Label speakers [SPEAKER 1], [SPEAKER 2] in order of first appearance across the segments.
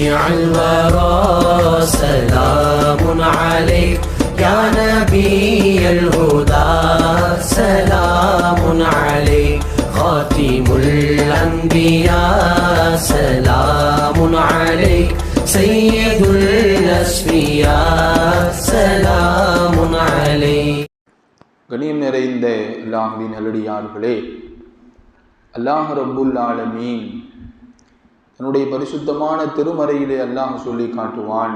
[SPEAKER 1] شفيع الورى سلام عليك يا نبي الهدى سلام عليك خاتم الأنبياء سلام عليك سيد الأسفياء سلام عليك
[SPEAKER 2] கணியம் நிறைந்த அல்லாஹ்வின் நல்லடியார்களே அல்லாஹ் ரப்புல் ஆலமீன் தன்னுடைய பரிசுத்தமான திருமறையிலே அல்லாஹ் சொல்லி காட்டுவான்.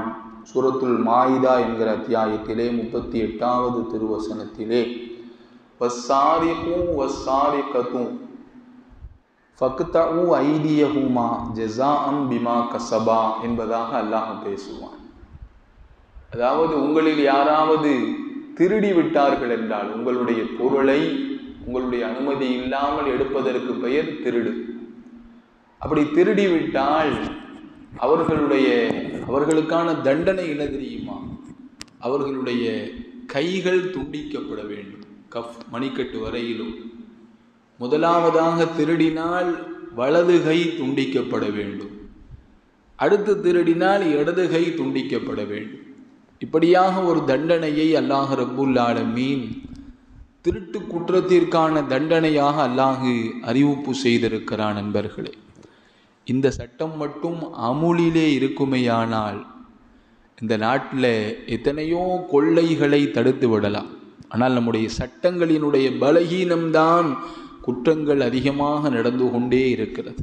[SPEAKER 2] சூரத்துல் மாயிதா என்கிற அத்தியாயத்திலே முப்பத்தி எட்டாவது திருவசனத்திலே. வஸ்ஸாரிக்கும் வஸ்ஸாரிக்கத்தும் ஃபக்தஉ ஐதியஹுமா அம் பிமா கசபா என்பதாக அல்லாஹ் பேசுவான். அதாவது உங்களில் யாராவது திருடி விட்டார்கள் என்றால் உங்களுடைய பொருளை உங்களுடைய அனுமதி இல்லாமல் எடுப்பதற்கு பெயர் திருடு. அப்படி திருடிவிட்டால் அவர்களுடைய அவர்களுக்கான தண்டனை என்ன தெரியுமா அவர்களுடைய கைகள் துண்டிக்கப்பட வேண்டும். கஃப் மணிக்கட்டு வரையிலும். முதலாவதாக திருடினால் வலது கை துண்டிக்கப்பட வேண்டும். அடுத்து திருடினால் இடது கை துண்டிக்கப்பட வேண்டும். இப்படியாக ஒரு தண்டனையை அல்லாஹ் ரப்புல் ஆலமீன் திருட்டு குற்றத்திற்கான தண்டனையாக அல்லாஹு அறிவிப்பு செய்திருக்கிறான் நண்பர்களே இந்த சட்டம் மட்டும் அமுலிலே இருக்குமேயானால் இந்த நாட்டில் எத்தனையோ கொள்ளைகளை தடுத்து விடலாம். ஆனால் நம்முடைய சட்டங்களினுடைய பலகீனம்தான் குற்றங்கள் அதிகமாக நடந்து கொண்டே இருக்கிறது.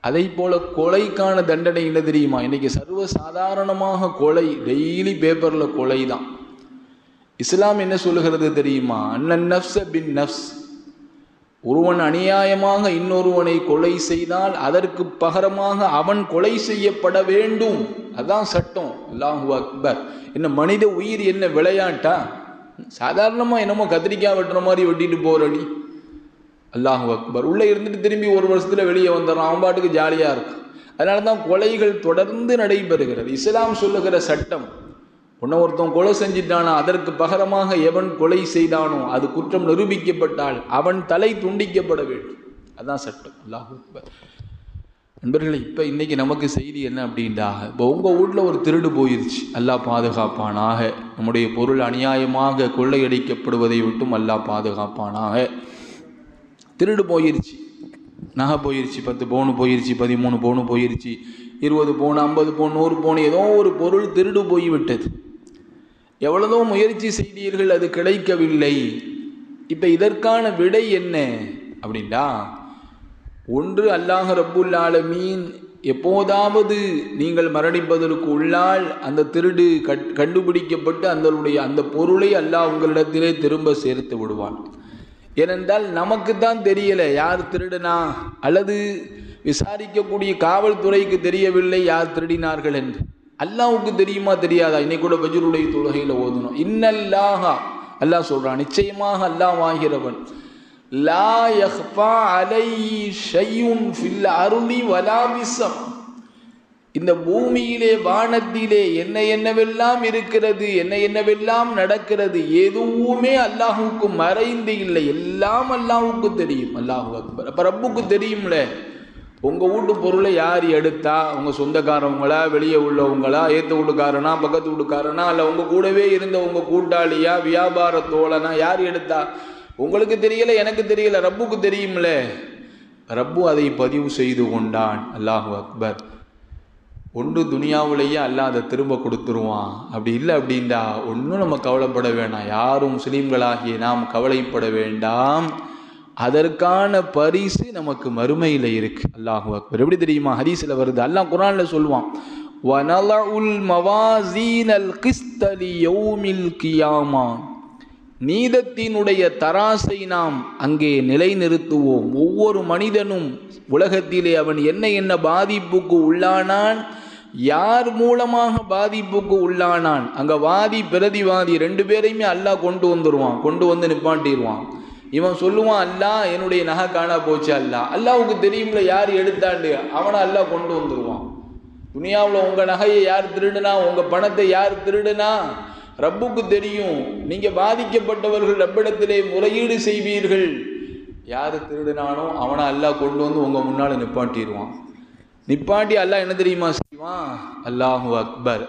[SPEAKER 2] அதை போல கொலைக்கான தண்டனை என்ன தெரியுமா? இன்னைக்கு சர்வ சாதாரணமாக கொலை டெய்லி பேப்பரில் கொலை தான் இஸ்லாம் என்ன சொல்லுகிறது தெரியுமா? அண்ணன் நஃப்ஸ பின் நஃப்ஸ். ஒருவன் அநியாயமாக இன்னொருவனை கொலை செய்தால் அதற்கு பகரமாக அவன் கொலை செய்யப்பட வேண்டும். அதான் சட்டம். அல்லாஹு அக்பர். என்ன மனித உயிர் என்ன விளையாட்டா? சாதாரணமாக என்னமோ கத்திரிக்காய் வெட்டுற மாதிரி வெட்டிட்டு போறடி. அல்லாஹு அக்பர். உள்ளே இருந்துட்டு திரும்பி ஒரு வருஷத்தில் வெளியே வந்துடுறான். அவன் பாட்டுக்கு ஜாலியாக இருக்கும் அதனால தான் கொலைகள் தொடர்ந்து நடைபெறுகிறது. இஸ்லாம் சொல்லுகிற சட்டம் உன்னை ஒருத்தன் கொலை செஞ்சிட்டானா அதற்கு பகரமாக எவன் கொலை செய்தானோ அது குற்றம் நிரூபிக்கப்பட்டால் அவன் தலை துண்டிக்கப்பட வேண்டும். அதான் சட்டம். அல்லாஹு நண்பர்களே இப்போ இன்றைக்கி நமக்கு செய்தி என்ன அப்படின்டா இப்போ உங்கள் வீட்டில் ஒரு திருடு போயிருச்சு. அல்லாஹ் பாதுகாப்பானாக. நம்முடைய பொருள் அநியாயமாக கொள்ளையடிக்கப்படுவதை விட்டும் அல்லாஹ் பாதுகாப்பானாக. திருடு போயிருச்சு. நகை போயிருச்சு பத்து பவுனு போயிருச்சு பதிமூணு பவுனு போயிருச்சு இருபது பவுன் ஐம்பது பவுன் நூறு பவுன் ஏதோ ஒரு பொருள் திருடு போய்விட்டது. எவ்வளதோ முயற்சி செய்தீர்கள் அது கிடைக்கவில்லை. இப்போ இதற்கான விடை என்ன? அப்படின்னா ஒன்று அல்லாஹ் ரப்புல் ஆலமீன் எப்போதாவது நீங்கள் மரணிப்பதற்கு உள்ளால் அந்த திருடு கட் கண்டுபிடிக்கப்பட்டு அந்தளுடைய அந்த பொருளை அல்லாஹ் உங்களிடத்திலே திரும்ப சேர்த்து விடுவான். ஏனென்றால் நமக்கு தான் தெரியல யார் திருடனா அல்லது விசாரிக்கக்கூடிய காவல்துறைக்கு தெரியவில்லை யார் திருடினார்கள் என்று. அல்லாவுக்கு தெரியுமா தெரியாதா? இன்னைக்கு கூட பஜ்ருடைய தொழுகையில் ஓதணும். இன்னல்லாஹா அல்லாஹ் சொல்கிறான் நிச்சயமாக அல்லாஹ் ஆகிறவன் லா யஹ்பா அலை ஷையுன் ஃபில் அருளி வலாவிசம் இந்த பூமியிலே வானத்திலே என்ன என்னவெல்லாம் இருக்கிறது என்ன என்னவெல்லாம் நடக்கிறது எதுவுமே அல்லாஹுக்கு மறைந்து இல்லை. எல்லாம் அல்லாஹுக்கு தெரியும். அல்லாஹு அக்பர். அப்போ ரப்புக்கு தெரியும்ல? உங்கள் வீட்டு பொருளை யார் எடுத்தா உங்கள் சொந்தக்காரவங்களா வெளியே உள்ளவங்களா ஏற்ற வீட்டுக்காரனா பக்கத்து வீட்டுக்காரனா இல்லை உங்கள் கூடவே இருந்த உங்கள் கூட்டாளியா வியாபார தோழனா யார் எடுத்தா? உங்களுக்கு தெரியல எனக்கு தெரியல ரப்புக்கு தெரியும்ல. ரப்பு அதை பதிவு செய்து கொண்டான். அல்லாஹு அக்பர். ஒன்று துனியாவிலேயே அல்லாஹ் அதை திரும்ப கொடுத்துருவான். அப்படி இல்லை அப்படின்டா ஒன்றும் நம்ம கவலைப்பட வேணாம். யாரும் முஸ்லீம்களாகிய நாம் கவலைப்பட வேண்டாம். அதற்கான பரிசு நமக்கு மறுமையில் இருக்கு. அல்லாஹு அக்பர். எப்படி தெரியுமா? ஹரிசில் வருது. அல்லாஹ் குரானில் சொல்லுவான் வனலஉல் மவாசீனல் கிஸ்தலி யௌமில் கியாமா. நீதத்தினுடைய தராசை நாம் அங்கே நிலைநிறுத்துவோம். ஒவ்வொரு மனிதனும் உலகத்திலே அவன் என்ன என்ன பாதிப்புக்கு உள்ளானான் யார் மூலமாக பாதிப்புக்கு உள்ளானான் அங்கே வாதி பிரதிவாதி ரெண்டு பேரையுமே அல்லாஹ் கொண்டு வந்துடுவான் கொண்டு வந்து நிப்பாட்டிடுவான் இவன் சொல்லுவான் அல்லாஹ் என்னுடைய நகை காணா போச்சு அல்லா. அல்லாவுக்கு தெரியும்ல யார் எடுத்தாண்டு? அவனை அல்லாஹ் கொண்டு வந்துடுவான் துனியாவில் உங்கள் நகையை யார் திருடுனா உங்கள் பணத்தை யார் திருடுனா? ரப்புக்கு தெரியும். நீங்கள் பாதிக்கப்பட்டவர்கள் ரப்பிடத்திலே முறையீடு செய்வீர்கள். யார் திருடுனானோ அவனை அல்லாஹ் கொண்டு வந்து உங்கள் முன்னால் நிப்பாட்டிடுவான். நிப்பாட்டி அல்லாஹ் என்ன தெரியுமா செய்வான்? தெரியுமா அல்லாஹு அக்பர்.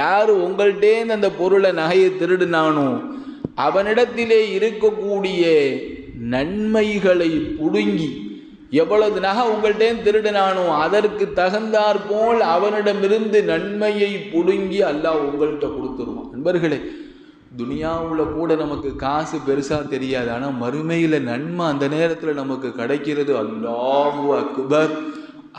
[SPEAKER 2] யார் உங்கள்கிட்டேருந்து அந்த பொருளை நகையை திருடுனானோ அவனிடத்திலே இருக்கக்கூடிய நன்மைகளை புடுங்கி எவ்வளவு நகை உங்கள்கிட்ட திருடினானோ அதற்கு தகுந்தாற் போல் அவனிடமிருந்து நன்மையை புடுங்கி அல்லாஹ் உங்கள்கிட்ட கொடுத்துருவான். நண்பர்களே துனியாவில் கூட நமக்கு காசு பெருசாக தெரியாது. ஆனால் மறுமையில் நன்மை அந்த நேரத்தில் நமக்கு கிடைக்கிறது. அல்லாஹு அக்பர்.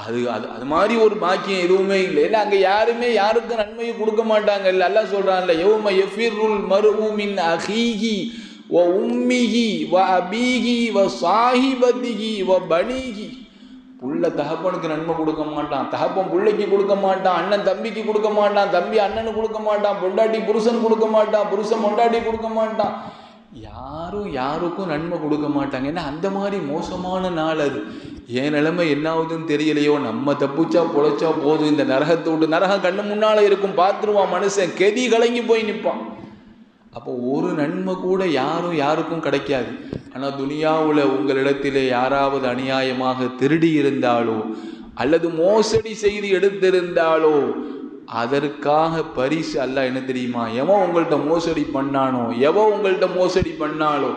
[SPEAKER 2] அது அது அது மாதிரி ஒரு பாக்கியம் எதுவுமே இல்லை. இல்லை அங்கே யாருமே யாருக்கும் நன்மையை கொடுக்க மாட்டாங்க. இல்லை எல்லாம் சொல்கிறான்ல யோம எஃபிருல் மருமின் அஹீஹி வ உம்மிஹி வ அபீஹி வ சாஹிபதிஹி வ பனீஹி. புள்ள தகப்பனுக்கு நன்மை கொடுக்க மாட்டான். தகப்பன் பிள்ளைக்கு கொடுக்க மாட்டான். அண்ணன் தம்பிக்கு கொடுக்க மாட்டான். தம்பி அண்ணனுக்கு கொடுக்க மாட்டான். பொண்டாட்டி புருஷன் கொடுக்க மாட்டான். புருஷன் பொண்டாட்டி கொடுக்க மாட்டான். யாரும் யாருக்கும் நன்மை கொடுக்க மாட்டாங்க. ஏன்னா அந்த மாதிரி மோசமான நாள் அது. என் நிலைமை என்ன ஆகுதுன்னு தெரியலையோ. நம்ம தப்பிச்சா பொழைச்சா போதும். இந்த நரகத்தை விட்டு நரகம் கண்ணு முன்னால் இருக்கும். பார்த்துருவான் மனுஷன். கெதி கலங்கி போய் நிற்பான். அப்போ ஒரு நன்மை கூட யாரும் யாருக்கும் கிடைக்காது. ஆனால் துனியாவில் உங்களிடத்திலே யாராவது அநியாயமாக திருடி இருந்தாலோ அல்லது மோசடி செய்து எடுத்திருந்தாலோ அதற்காக பரிசு அல்ல என்ன தெரியுமா? எவன் உங்கள்கிட்ட மோசடி பண்ணானோ எவன் உங்கள்கிட்ட மோசடி பண்ணாலோ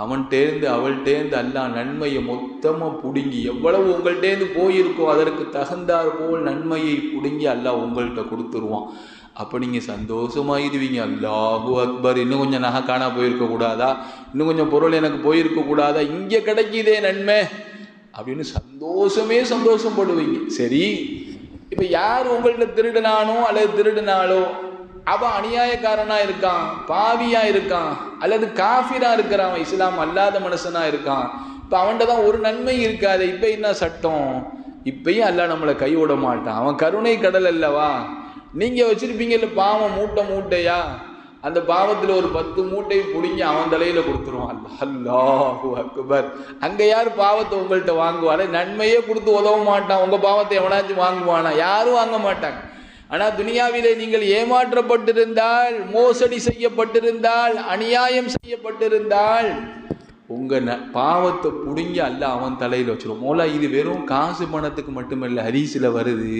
[SPEAKER 2] அவன்கிட்டேருந்து அவள்கிட்டேருந்து அல்லா நன்மையை மொத்தமாக பிடுங்கி எவ்வளவு உங்கள்கிட்டேருந்து போயிருக்கோ அதற்கு தகுந்தாற் போல் நன்மையை பிடுங்கி அல்லாஹ் உங்கள்கிட்ட கொடுத்துருவான். அப்போ நீங்கள் சந்தோஷமாயிருவீங்க. அல்லாஹு அக்பர். இன்னும் கொஞ்சம் நகை காணா போயிருக்க கூடாதா? இன்னும் கொஞ்சம் பொருள் எனக்கு போயிருக்க கூடாதா? இங்கே கிடைக்கிதே நன்மை. அப்படின்னு சந்தோஷமே சந்தோஷப்படுவீங்க. சரி இப்போ யார் உங்கள்ட்ட திருடினானோ அல்லது திருடினாலோ அவன் அநியாயக்காரனா இருக்கான் பாவியா இருக்கான் அல்லது காஃபிரா இருக்கிறான் இஸ்லாம் அல்லாத மனுஷனா இருக்கான். இப்போ அவன்கிட்ட தான் ஒரு நன்மை இருக்காது இப்போ என்ன சட்டம்? இப்பயும் அல்ல நம்மளை கைவிட மாட்டான். அவன் கருணை கடல் அல்லவா? நீங்கள் வச்சுருப்பீங்கல்ல பாவம் மூட்டை மூட்டையா? அந்த பாவத்தில் ஒரு பத்து மூட்டை பிடிங்கி அவன் தலையில் கொடுத்துருவான். அல்லாஹூ அக்பர். அங்கே யார் பாவத்தை உங்கள்கிட்ட வாங்குவாரு நன்மையே கொடுத்து உதவ மாட்டான். உங்கள் பாவத்தை எவனாச்சும் வாங்குவானா? யாரும் வாங்க மாட்டாங்க. ஆனால் துனியாவிலே நீங்கள் ஏமாற்றப்பட்டிருந்தால் மோசடி செய்யப்பட்டிருந்தால் அநியாயம் செய்யப்பட்டிருந்தால் உங்கள் ந பாவத்தை பிடுங்கி அல்ல அவன் தலையில் வச்சிடும் மோலா இது வெறும் காசு பணத்துக்கு மட்டுமில்லை ஹரிசில் வருது.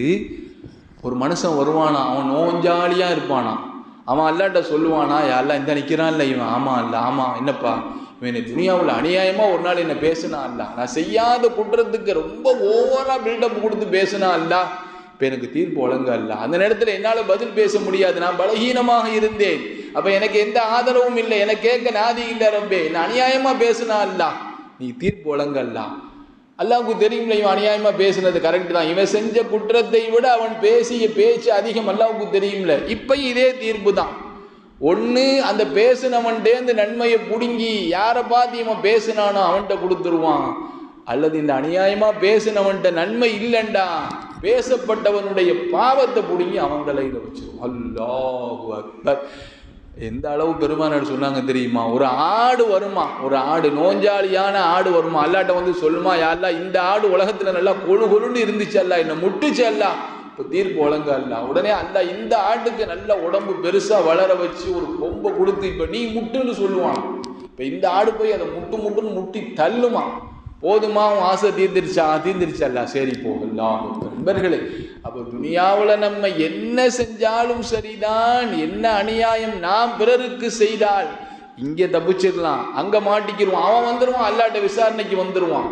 [SPEAKER 2] ஒரு மனுஷன் வருவானா? அவன் நோஞ்சாலியாக இருப்பானான் அவன் அல்லாட்ட சொல்லுவானா? யாரெல்லாம் இந்த நிற்கிறான்ல இவன். ஆமாம் இல்லை ஆமாம் என்னப்பா இவன் துனியாவில் அநியாயமாக ஒரு நாள் என்னை பேசினா அல்ல? நான் செய்யாத குற்றத்துக்கு ரொம்ப ஓவராக பில்டப் கொடுத்து பேசினா அல்ல? இப்போ எனக்கு தீர்ப்பு வழங்க அல்ல. அந்த நேரத்தில் என்னால் பதில் பேச முடியாது. நான் பலகீனமாக இருந்தேன். அப்போ எனக்கு எந்த ஆதரவும் இல்லை. எனக்கு கேட்க நாதி இல்லை ரப்பே. நான் அநியாயமாக பேசினா அல்ல? நீ தீர்ப்பு வழங்க அல்ல. அல்லாவுக்கு தெரியும்ல இவன் அநியாயமா பேசுனது கரெக்ட் தான். இவன் செஞ்ச குற்றத்தை விட அவன் பேசிய பேச்சு அதிகம் அல்லாவுக்கு தெரியும்ல. இப்பயும் இதே தீர்ப்பு தான். ஒன்று அந்த பேசினவன்டேந்து நன்மையை பிடுங்கி யாரை பார்த்து இவன் பேசினானோ அவன்கிட்ட கொடுத்துருவான். அல்லது இந்த அநியாயமா பேசினவன்கிட்ட நன்மை இல்லைண்டா. பேசப்பட்டவனுடைய பாவத்தை பிடுங்கி அவன் தலையில வச்சிருவான். அல்லாஹு அக்பர். எந்த அளவு பெருமானார் சொன்னாங்க தெரியுமா? ஒரு ஆடு வருமா? ஒரு ஆடு நோஞ்சாலியான ஆடு வருமா? அல்லாட்ட வந்து சொல்லுமா யாருலா இந்த ஆடு உலகத்துல நல்லா கொழு கொழுன்னு இருந்துச்சு அல்ல என்ன முட்டுச்சு அல்ல. இப்போ தீர்ப்பு வழங்க அல்ல. உடனே அல்ல இந்த ஆட்டுக்கு நல்ல உடம்பு பெருசா வளர வச்சு ஒரு கொம்பை கொடுத்து இப்ப நீ முட்டுன்னு சொல்லுவான். இப்ப இந்த ஆடு போய் அதை முட்டு முட்டுன்னு முட்டி தள்ளுமா? போதுமா உன் ஆசை தீர்ந்துருச்சா அல்ல. சரி போகலாம். நண்பர்களே அப்போ துனியாவில் நம்ம என்ன செஞ்சாலும் சரிதான் என்ன அநியாயம் நாம் பிறருக்கு செய்தால் இங்கே தப்பிச்சிடலாம் அங்கே மாட்டிக்கிடுவான் அவன் வந்துடுவான் அல்லாட்ட விசாரணைக்கு வந்துடுவான்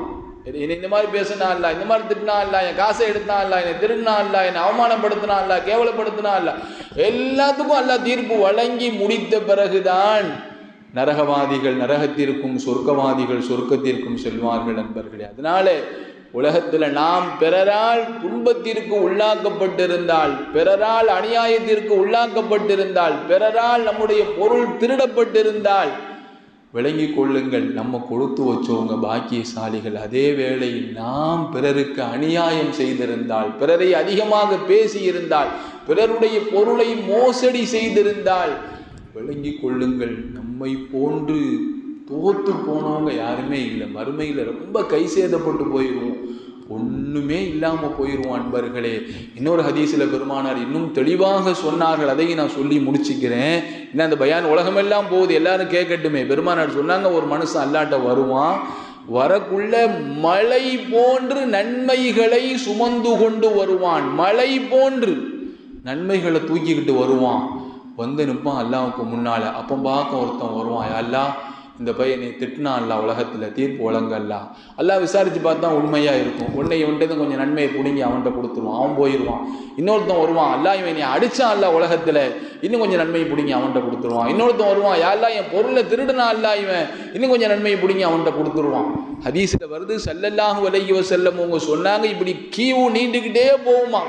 [SPEAKER 2] என்னை இந்த மாதிரி பேசினா இல்ல இந்த மாதிரி திட்டினா இல்ல என் காசை எடுத்தா இல்ல என்னை திருடினா இல்ல என்னை அவமானப்படுத்தினா இல்ல கேவலப்படுத்தினா இல்ல எல்லாத்துக்கும் அல்ல தீர்ப்பு வழங்கி முடித்த பிறகுதான் நரகவாதிகள் நரகத்திற்கும் சொர்க்கவாதிகள் சொர்க்கத்திற்கும் செல்வார்கள் நண்பர்களே. அதனால உலகத்தில் நாம் பிறரால் துன்பத்திற்கு உள்ளாக்கப்பட்டிருந்தால் பிறரால் அநியாயத்திற்கு உள்ளாக்கப்பட்டிருந்தால் பிறரால் நம்முடைய பொருள் திருடப்பட்டிருந்தால் விளங்கி கொள்ளுங்கள். நம்ம கொடுத்து வச்சவங்க பாக்கியசாலிகள். அதே வேளையில் நாம் பிறருக்கு அநியாயம் செய்திருந்தால் பிறரை அதிகமாக பேசியிருந்தால் பிறருடைய பொருளை மோசடி செய்திருந்தால் விளங்கி கொள்ளுங்கள். நம்மை போன்று தோத்து போனவங்க யாருமே இல்லை. மறுமையில் ரொம்ப கை சேதப்பட்டு போயிடுவோம் ஒன்றுமே இல்லாமல் போயிடுவோம் அன்பர்களே. இன்னொரு ஹதீஸில் பெருமானார் இன்னும் தெளிவாக சொன்னார்கள். அதையும் நான் சொல்லி முடிச்சுக்கிறேன். ஏன்னா அந்த பயான் உலகமெல்லாம் போகுது. எல்லாரும் கேட்கட்டுமே. பெருமானார் சொன்னாங்க ஒரு மனுஷன் அல்லாட்ட வருவான். வரக்குள்ள மலை போன்று நன்மைகளை சுமந்து கொண்டு வருவான். மலை போன்று நன்மைகளை தூக்கிக்கிட்டு வருவான். வந்து நிற்பான் அல்லாவுக்கு முன்னால். அப்போ பார்க்க ஒருத்தன் வருவான். அல்லா இந்த பையன் நீ திட்டினா உலகத்தில் தீர்ப்பு வழங்கல்ல. எல்லாம் விசாரித்து பார்த்தா உண்மையாக இருக்கும். உன்னை இவன்ட்டு கொஞ்சம் நன்மையை பிடுங்கி அவன்கிட்ட கொடுத்துருவான். அவன் போயிடுவான் இன்னொருத்தன் வருவான். அல்லா இவன் நீ அடித்தான் அல்ல உலகத்தில் இன்னும் கொஞ்சம் நன்மையை பிடுங்கி அவன்கிட்ட கொடுத்துருவான். இன்னொருத்தன் வருவான். யாரெல்லாம் என் பொருளை திருடுனா அல்ல இவன் இன்னும் கொஞ்சம் நன்மையை பிடுங்கி அவன்கிட்ட கொடுத்துருவான். ஹதீஸில் வருது சல்லல்லாஹு அலைஹி வஸல்லம் அவங்க சொன்னாங்க இப்படி கீவு நீண்டுக்கிட்டே போகுமா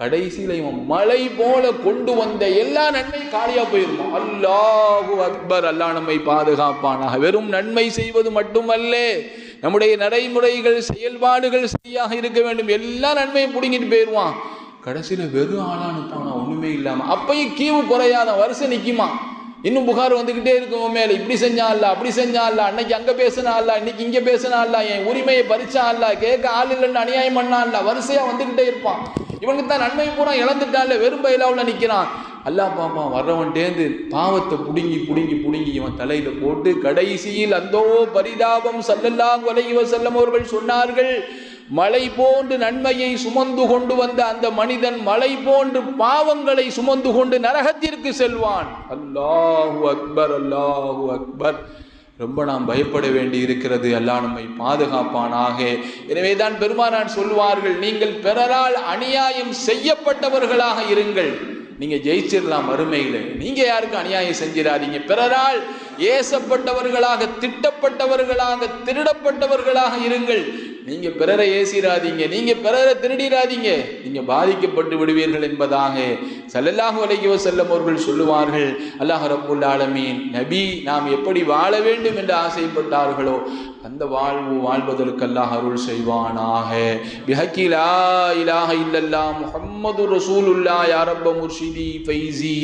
[SPEAKER 2] கடைசியில் இவன் மலை போல கொண்டு வந்த எல்லா நன்மை காலியா போயிருமா? அல்லாஹு அக்பர் அல்லாஹ் நம்மை பாதுகாப்பானாக. வெறும் நன்மை செய்வது மட்டுமல்ல நம்முடைய நடைமுறைகள் செயல்பாடுகள் சரியாக இருக்க வேண்டும். எல்லா நன்மையும் பிடுங்கிட்டு போயிடுவான் கடைசியில் வெறும் ஆளானுப்பானா ஒன்றுமே இல்லாமல் அப்பயும் கீவு குறையாத வருஷம் நிற்குமா இன்னும் புகார் வந்துக்கிட்டே இருக்கும் மேலே. இப்படி செஞ்சா இல்ல அப்படி செஞ்சா இல்ல அன்னைக்கு அங்கே பேசினா இல்ல இன்னைக்கு இங்கே பேசினா இல்ல என் உரிமையை பறிச்சா இல்ல கேட்க ஆள் இல்லைன்னு அநியாயம் பண்ணா இல்ல வரிசையாக வந்துக்கிட்டே இருப்பான். இவனுக்கு தான் நன்மை பூரா இழந்துட்டான்ல வெறும் பயிலாவில் நிற்கிறான் அல்லாஹ் பாப்பான் வர்றவன்டேந்து பாவத்தை புடுங்கி புடுங்கி புடுங்கி இவன் தலையில போட்டு கடைசியில் அந்தோ பரிதாபம் சல்லல்லாஹு அலைஹி செல்லம் அவர்கள் சொன்னார்கள் மலை போன்று நன்மையை சுமந்து கொண்டு வந்த அந்த மனிதன் மலை போன்று பாவங்களை சுமந்து கொண்டு நரகத்திற்கு செல்வான். அல்லாஹு அக்பர் அல்லாஹு அக்பர். ரொம்ப நாம் பயப்பட வேண்டி இருக்கிறது அல்லாஹ் நம்மை பாதுகாப்பானாக. எனவே தான் பெருமானான் சொல்வார்கள் நீங்கள் பிறரால் அநியாயம் செய்யப்பட்டவர்களாக இருங்கள். நீங்க ஜெயிச்சிடலாம் மறுமையில் நீங்க யாருக்கும் அநியாயம் செஞ்சிடாதீங்க பிறரால் ஏசப்பட்டவர்களாக திட்டப்பட்டவர்களாக திருடப்பட்டவர்களாக இருங்கள். நீங்க பிறரை ஏசிராதீங்க. நீங்க பிறரை திருடிராதீங்க. நீங்க பாதிக்கப்பட்டு விடுவீர்கள் என்பதாக சல்லல்லாஹு அலைஹி வஸல்லம் அவர்கள் சொல்லுவார்கள். அல்லாஹ் ரப்புல் ஆலமீன். நபி நாம் எப்படி வாழ வேண்டும் என்று ஆசைப்பட்டார்களோ அந்த வாழ்வு வாழ்வதற்கு அல்லாஹ் அருள் செய்வானாக. பிஹக்கிலா இலாக இலாஹ இல்லல்லா முஹம்மது ரசூலுல்லாஹ். யாரப்ப முர்ஷிதி ஃபைசி